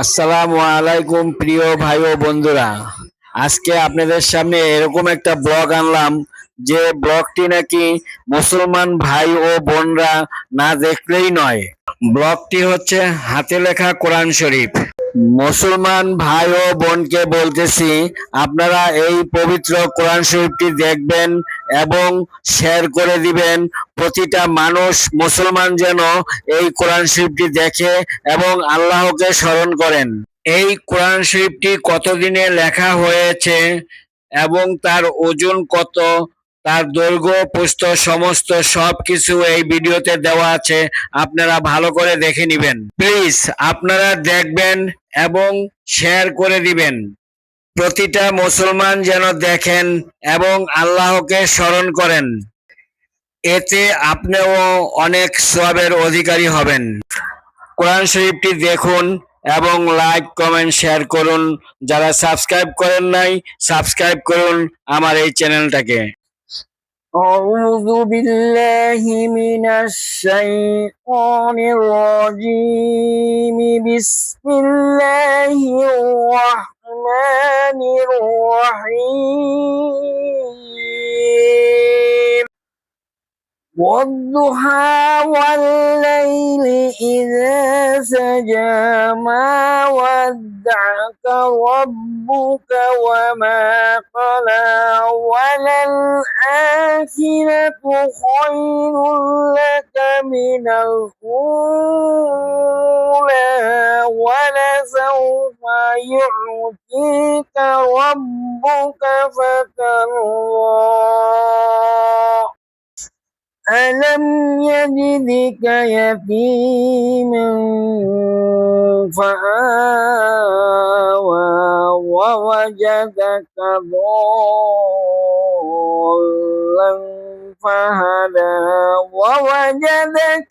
আসসালামু আলাইকুম, প্রিয় ভাই ও বন্ধুরা। আজকে আপনাদের সামনে এরকম একটা ব্লগ আনলাম, যে ব্লগটি নাকি মুসলমান ভাই ও বোনরা না দেখলেই নয়। ব্লগটি হচ্ছে হাতে লেখা কোরআন শরীফ। মুসলমান ভাই ও বোনকে বলতেছি, আপনারা এই পবিত্র কোরআন শরীফটি দেখবেন এবং শেয়ার করে দিবেন। প্রতিটা মানুষ মুসলমান যেন এই কোরআন শরীফটি দেখে এবং আল্লাহকে স্মরণ করেন। এই কোরআন শরীফটি কতদিনে লেখা হয়েছে এবং তার ওজন কত তার দৈর্ঘ্য পুস্ত সমস্ত সবকিছু এই ভিডিওতে দেওয়া আছে। আপনারা ভালো করে দেখে নেবেন। প্লিজ, আপনারা দেখবেন এবং শেয়ার করে দিবেন। প্রতিটা মুসলমান যেন দেখেন এবং আল্লাহকে স্মরণ করেন। এতে আপনিও অনেক সবের অধিকারী হবেন। কোরআন শরীফটি দেখুন এবং লাইক কমেন্ট শেয়ার করুন। যারা সাবস্ক্রাইব করেন নাই সাবস্ক্রাইব করুন আমার এই চ্যানেলটাকে أعوذ بالله من الشيطان الرجيم. بسم الله الرحمن الرحيم. والضحى والليل إذا سجى ما ودعك ربك وما قلى وللآخرة خير لك من الأولى ولسوف يعطيك ربك فترضى ألم يجدك يتيما فآوى ووجدك ضالا فهدى ووجدك